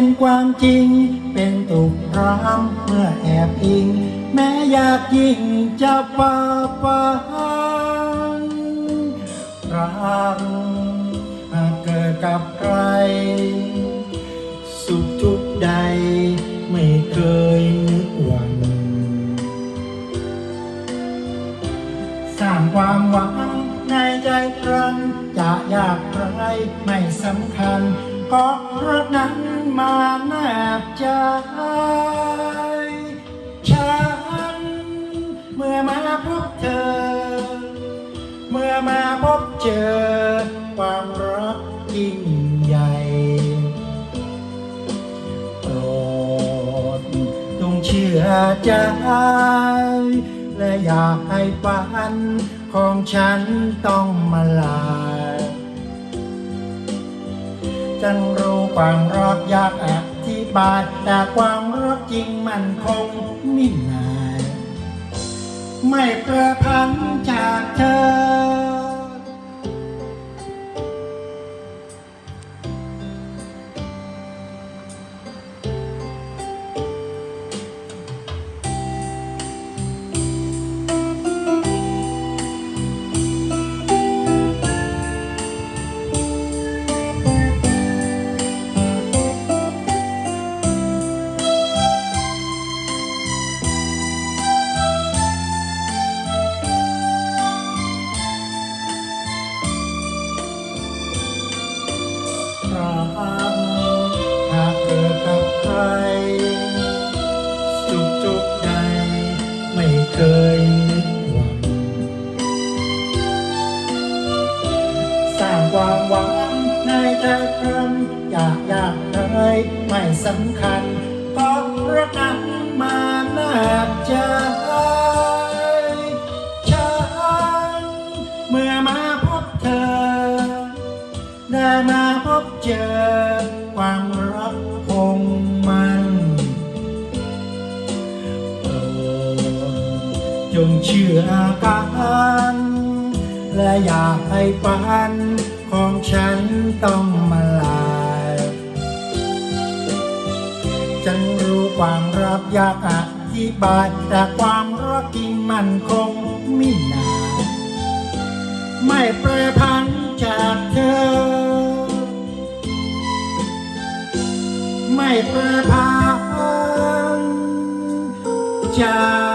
เป็นความจริง เป็นตุกรามเมื่อแอบอิง แม้อยากยิ่งจะฝ่าฟันรักหากเกิดกับใคร สุขทุกใดไม่เคยนึกหวั่นสร้างความหวังในใจครั้นจะยากไรไม่สำคัญ ก็รักนั้น มาแนบใจฉัน เมื่อมาพบเธอ เมื่อมาพบเจอ ความรักยิ่งใหญ่โปรดจงเชื่อใจ และอยากให้ฝันของฉันต้องมาลาย ฉันรู้ความรักยากอธิบาย แต่ความรักจริงมันคงไม่นาย ไม่เพื่อพันจากเธอ กับใครสุขทุกข์ใดไม่เคยนึกหวังสร้างความหวังในใจครั้นอยากอยากเลยไม่สำคัญเพราะรักนั้นมาแนบใจฉันเมื่อมาพบเธอ ได้มาพบเจอ จงเชื่อกันและอยากให้ฝันของฉันต้องมาลายฉันรู้ความรักยากอธิบาย แต่ความรักจริงมันคงไม่นานไม่แปรพันจากเธอ ไม่แปรพันจาก